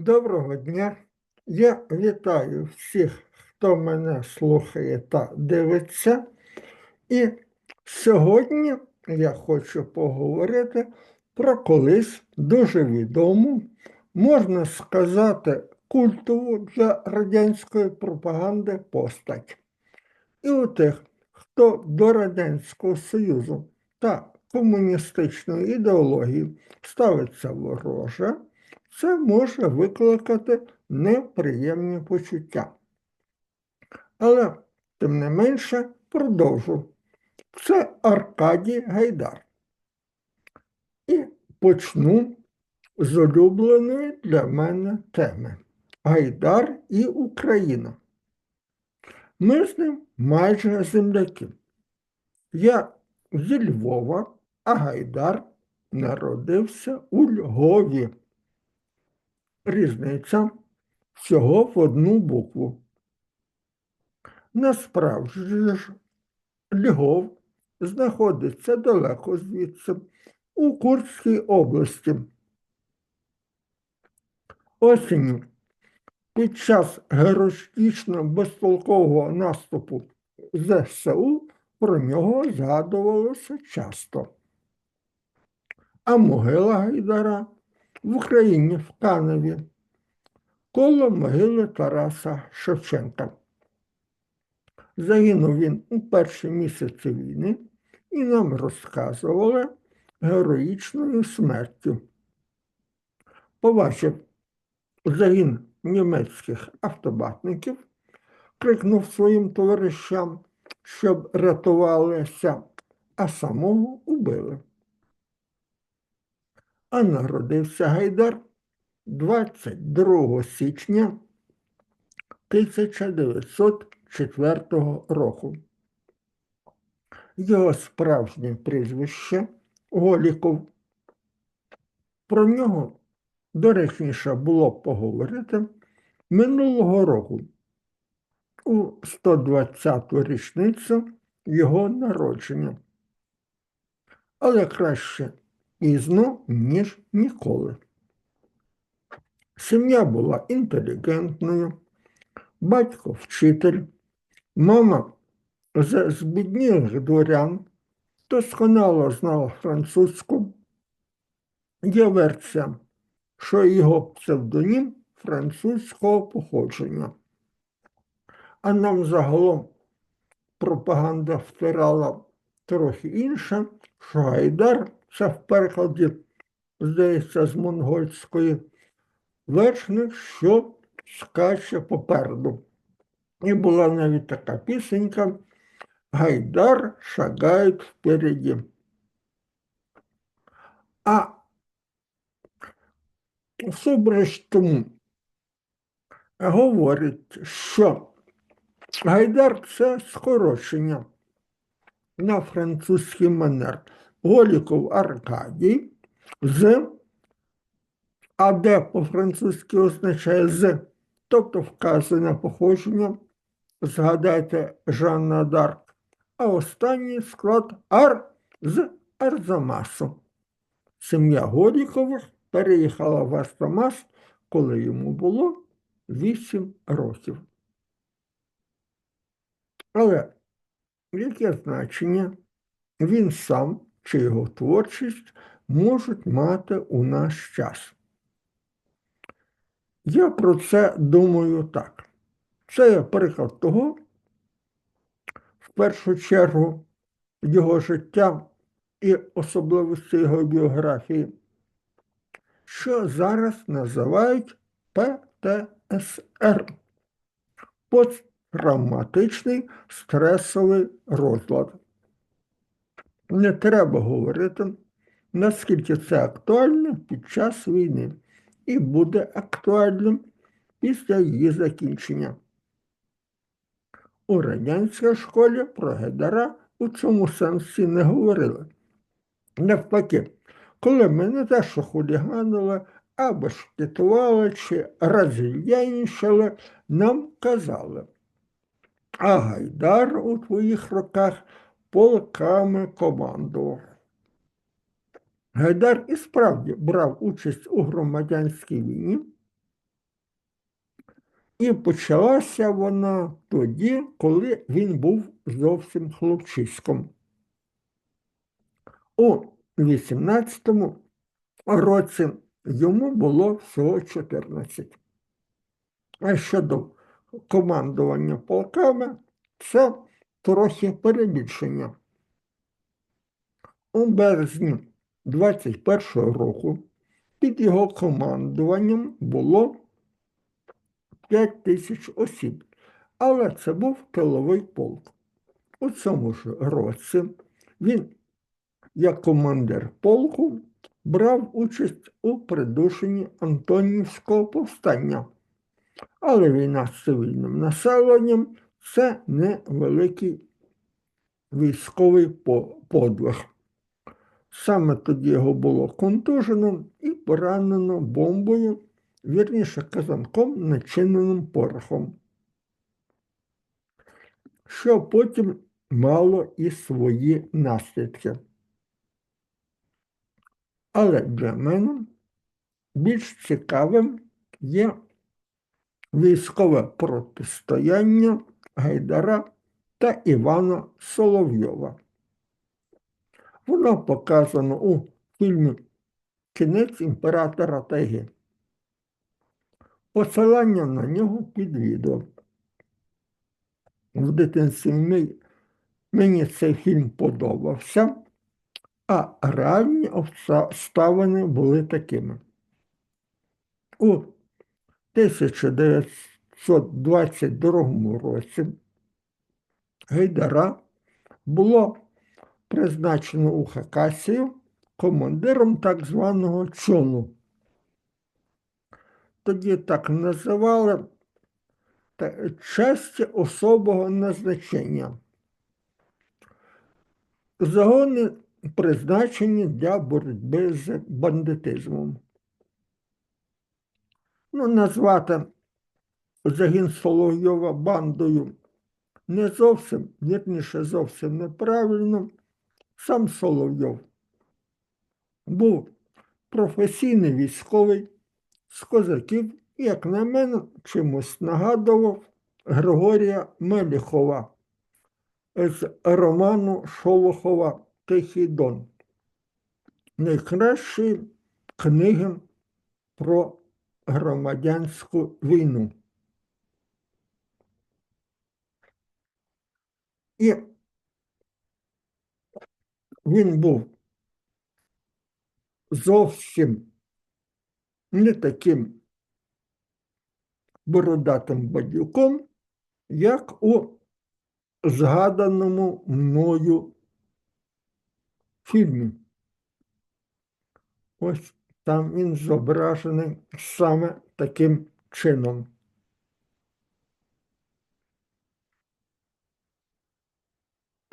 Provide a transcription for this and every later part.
Доброго дня. Я вітаю всіх, хто мене слухає та дивиться. І сьогодні я хочу поговорити про колись дуже відому, можна сказати, культову для радянської пропаганди постать. І у тих, хто до Радянського Союзу та комуністичної ідеології ставиться вороже, це може викликати неприємні почуття. Але, тим не менше, продовжу. Це Аркадій Гайдар. І почну з улюбленої для мене теми Гайдар і Україна. Ми з ним майже земляки. Я зі Львова, а Гайдар народився у Львові. Різниця всього в одну букву. Насправді ж Львов знаходиться далеко звідси, у Курській області. Осінню під час героїчно безтолкового наступу ЗСУ про нього згадувалося часто. А могила Гайдара в Україні в Каневі коло могили Тараса Шевченка. Загинув він у перші місяці війни і нам розказували героїчною смертю. Побачив загін німецьких автобатників, крикнув своїм товаришам, щоб рятувалися, а самого убили. А народився Гайдар 22 січня 1904 року. Його справжнє прізвище Голіков. Про нього доречніше було поговорити минулого року у 120-ту річницю його народження. Але краще пізно, ніж ніколи. Сім'я була інтелігентною, батько вчитель, мама з збіднілих дворян, досконало знала французьку. Є версія, що його псевдонім французького походження. А нам загалом пропаганда втирала трохи інше, що Гайдар це в перекладі, здається, з монгольської вершник, що скаче попереду. І була навіть така пісенька Гайдар шагає впереді. А всупереч тому говорить, що Гайдар це скорочення на французький манер. Голіков Аркадій з, а де по-французьки означає з, тобто вказане походження, згадайте Жанна Дарк, а останній склад Ар з Арзамасу. Сім'я Голікових переїхала в Арзамас, коли йому було 8 років. Але яке значення він сам чи його творчість можуть мати у наш час? Я про це думаю так. Це є приклад того, в першу чергу, його життя і особливості його біографії, що зараз називають ПТСР посттравматичний стресовий розлад. Не треба говорити, наскільки це актуально під час війни і буде актуальним після її закінчення. У радянській школі про Гедара у цьому сенсі не говорили. Навпаки, коли ми не те, що хуліганили, або шкетували чи розлянішали, нам казали, а Гайдар у твоїх руках полками командував. Гайдар і справді брав участь у громадянській війні, І почалася вона тоді, коли він був зовсім хлопчиськом. У 18-му році йому було всього 14. А щодо командування полками, це трохи перебільшення. У березні 21-го року під його командуванням було 5 тисяч осіб, але це був тиловий полк. У цьому ж році він, як командир полку, брав участь у придушенні Антонівського повстання. Але війна з цивільним населенням це невеликий військовий подвиг. Саме тоді його було контужено і поранено бомбою, вірніше казанком, начиненим порохом, що потім мало і свої наслідки. Але для мене більш цікавим є військове протистояння Гайдара та Івана Соловйова. Воно показано у фільмі Кінець імператора Тайги. Посилання на нього під відео. В дитинстві мені цей фільм подобався, а реальні обставини були такими. У 1922 році Гайдара було призначено у Хакасію командиром так званого чону. Тоді так називали часті особого назначення. Загони призначені для боротьби з бандитизмом. Ну, назвати загін Соловйова бандою не зовсім, вірніше, зовсім неправильно. Сам Соловйов був професійний військовий з козаків, як на мене, чимось нагадував Григорія Меліхова з роману Шолохова Тихий Дон. Найкращі книги про громадянську війну. І він був зовсім не таким бородатим бадюком, як у згаданому мною фільмі. Ось там він зображений саме таким чином.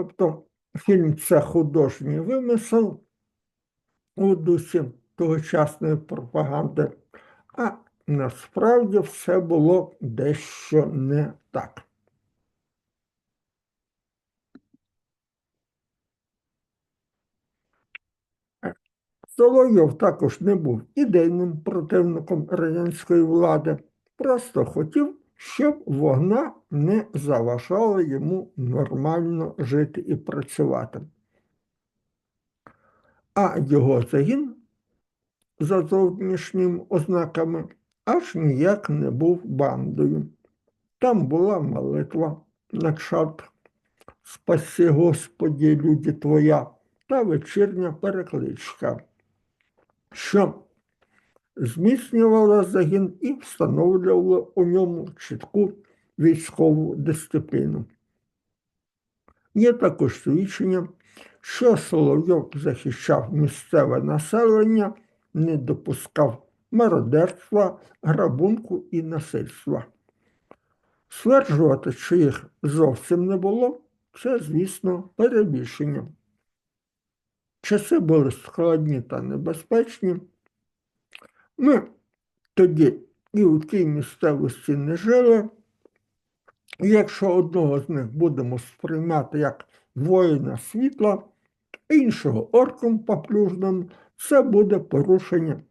Тобто фільм це художній вимисел у дусі тогочасної пропаганди, а насправді все було дещо не так. Соловйов також не був ідейним противником радянської влади, просто хотів, щоб вогна не заважала йому нормально жити і працювати. А його загін за зовнішніми ознаками аж ніяк не був бандою. Там була молитва на кшалт Спаси Господі, люди Твоя та вечірня перекличка що зміцнювала загін і встановлювала у ньому чітку військову дисципліну. Є також свідчення, що Соловйов захищав місцеве населення, не допускав мародерства, грабунку і насильства. Стверджувати, що їх зовсім не було, це, звісно, перебільшення. Часи були складні та небезпечні. Ми тоді і у тій місцевості не жили. І якщо одного з них будемо сприймати як воїна світла, іншого орком поплюжним, це буде порушення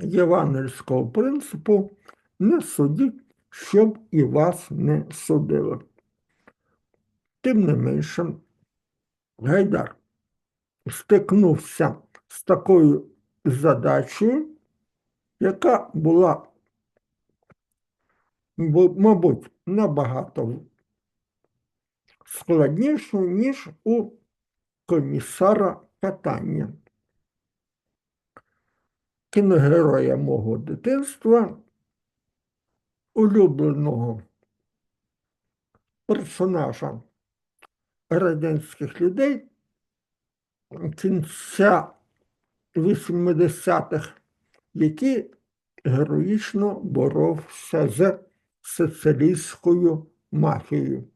євангельського принципу не судіть щоб і вас не судили. Тим не менше, Гайдар стикнувся з такою задачею, яка була, мабуть, набагато складнішою, ніж у комісара катання. Кіногероя мого дитинства, улюбленого персонажа радянських людей кінця 80-х, який героїчно боровся з сицилійською мафією.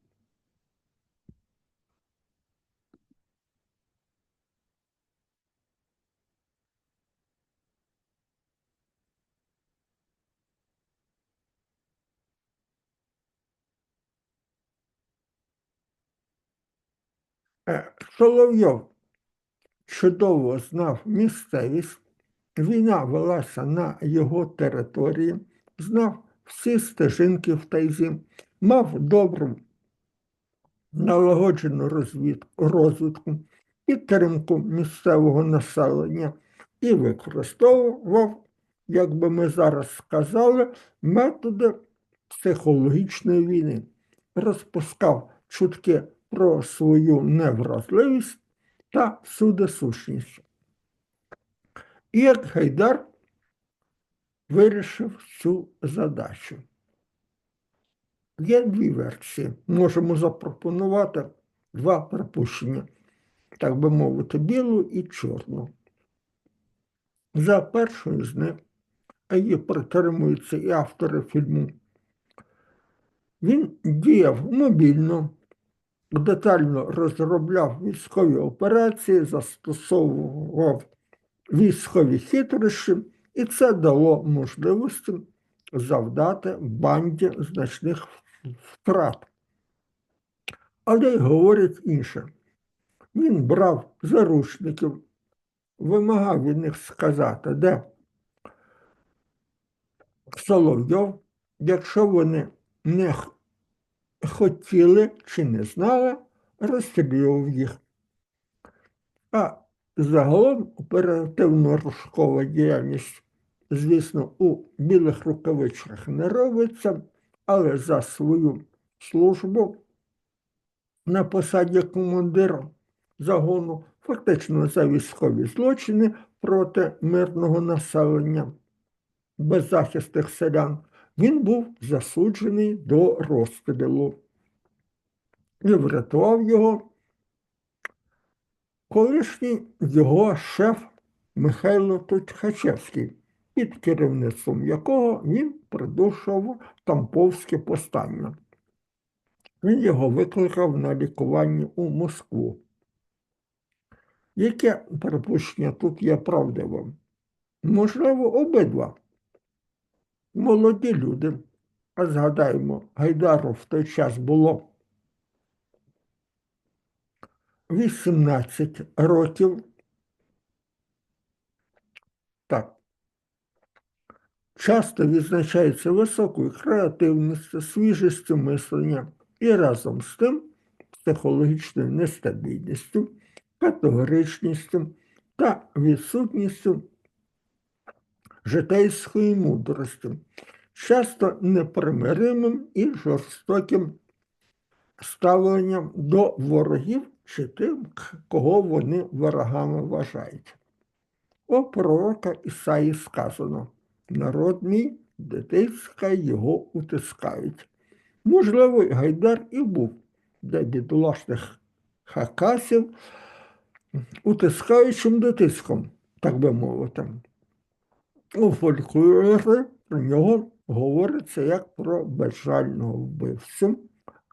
Е, Соловйов чудово знав місцевість, війна велася на його території, знав всі стежинки в тайзі, мав добру налагоджену розвідку, розвідку, підтримку місцевого населення і використовував, як би ми зараз сказали, методи психологічної війни, розпускав чутки про свою невразливість та всюдисущність. І як Гайдар вирішив цю задачу. Є дві версії. Можемо запропонувати два припущення, так би мовити, білу і чорну. За першою з них, а її притримуються і автори фільму, він діяв мобільно, детально розробляв військові операції, застосовував військові хитрощі, і це дало можливості завдати банді значних втрат. Але й говорять інше. Він брав заручників, вимагав від них сказати, де Соловйов, якщо вони не хотіли чи не знали, розстрілював їх. А загалом оперативно-рушкова діяльність, звісно, у білих рукавичках не робиться, але за свою службу на посаді командира загону, фактично за військові злочини проти мирного населення беззахисних селян, він був засуджений до розстрілу. І врятував його колишній його шеф Михайло Тутхачевський, під керівництвом якого він придушував Тамповське повстання. Він його викликав на лікування у Москву. Яке припущення тут є правдивим? Можливо, обидва. Молоді люди, а згадаємо, Гайдару в той час було 18 років. Так. Часто відзначається високою креативністю, свіжістю мислення і разом з тим психологічною нестабільністю, категоричністю та відсутністю житейської мудрості, часто непримиримим і жорстоким ставленням до ворогів чи тим, кого вони ворогами вважають. У пророка Ісаї сказано: народ мій, дитинська його утискають. Можливо, Гайдар і був для бідолашних хакасів утискаючим дитиском, так би мовити. У фольклорі про нього говориться як про безжального вбивцю,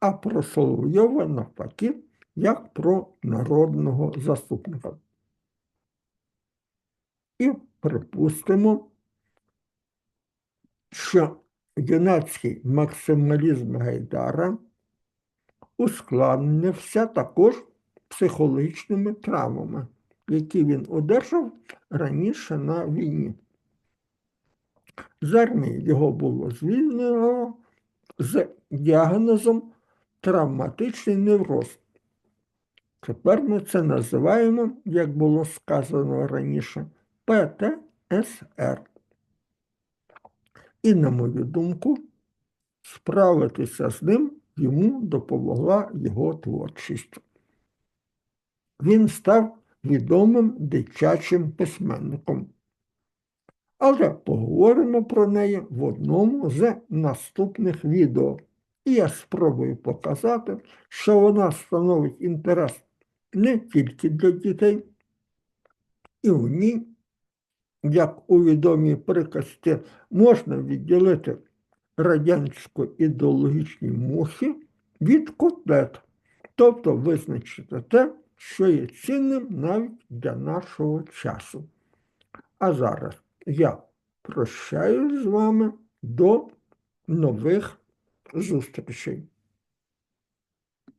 а про Соловйова навпаки, як про народного заступника. І припустимо, що юнацький максималізм Гайдара ускладнився також психологічними травмами, які він одержав раніше на війні. З армії його було звільнено з діагнозом травматичний невроз. Тепер ми це називаємо, як було сказано раніше, ПТСР. І, на мою думку, справитися з ним йому допомогла його творчість. Він став відомим дитячим письменником. Але поговоримо про неї в одному з наступних відео. І я спробую показати, що вона становить інтерес не тільки для дітей, і в ній, як у відомій приказці, можна відділити радянсько-ідеологічні мухи від котлет, тобто визначити те, що є цінним навіть для нашого часу. А зараз я прощаюсь з вами до нових зустрічей.